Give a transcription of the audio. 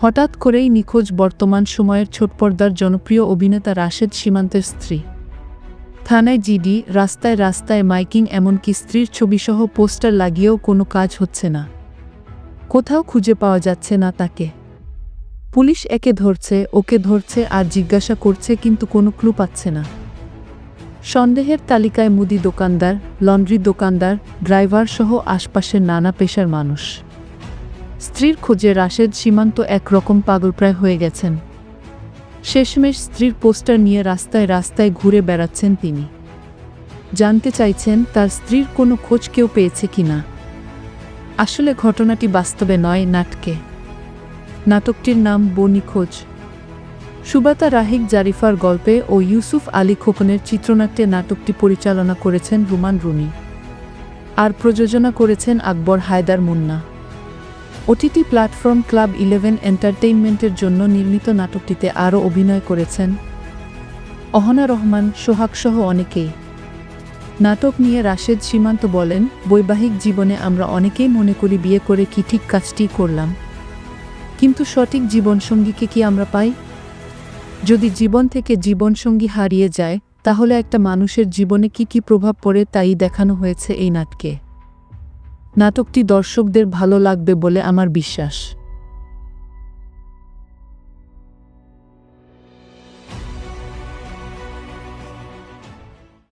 হঠাৎ করেই নিখোঁজ বর্তমান সময়ের ছোটপর্দার জনপ্রিয় অভিনেতা রাশেদ সীমান্তের স্ত্রী। থানায় জিডি, রাস্তায় রাস্তায় মাইকিং এমনকি স্ত্রীর ছবিসহ পোস্টার লাগিয়েও কোনো কাজ হচ্ছে না। কোথাও খুঁজে পাওয়া যাচ্ছে না তাকে। পুলিশ একে ধরছে, ওকে ধরছে আর জিজ্ঞাসা করছে কিন্তু কোনো ক্লু পাচ্ছে না। সন্দেহের তালিকায় মুদি দোকানদার, লন্ড্রি দোকানদার ড্রাইভার সহ আশপাশের নানা পেশার মানুষ। স্ত্রীর খোঁজে রাশেদ সীমান্ত একরকম পাগলপ্রায় হয়ে গেছেন। শেষমেশ স্ত্রীর পোস্টার নিয়ে রাস্তায় রাস্তায় ঘুরে বেড়াচ্ছেন তিনি। জানতে চাইছেন তার স্ত্রীর কোনো খোঁজ কেউ পেয়েছে কিনা। আসলে ঘটনাটি বাস্তবে নয়, নাটকে। নাটকটির নাম বনি খোঁজ। সুবাতা রাহিক জারিফার গল্পে ও ইউসুফ আলী খোকনের চিত্রনাট্যে নাটকটি পরিচালনা করেছেন রুমান রুনি। আর প্রযোজনা করেছেন Akbar Haidar Munna. OTT platform club eleven এন্টারটেইনমেন্টের জন্য নির্মিত নাটকটিতে আরও অভিনয় করেছেন অহনা রহমান সোহাগসহ অনেকেই। নাটক নিয়ে রাশেদ সীমান্ত বলেন, বৈবাহিক জীবনে আমরা অনেকেই মনে করি বিয়ে করে কি ঠিক কাজটি করলাম। কিন্তু সঠিক জীবনসঙ্গীকে কি আমরা পাই? যদি জীবন থেকে জীবনসঙ্গী হারিয়ে যায়, তাহলে একটা মানুষের জীবনে কি কি প্রভাব পড়ে তাই দেখানো হয়েছে এই নাটকে। নাটকটি দর্শকদের ভালো লাগবে বলে আমার বিশ্বাস।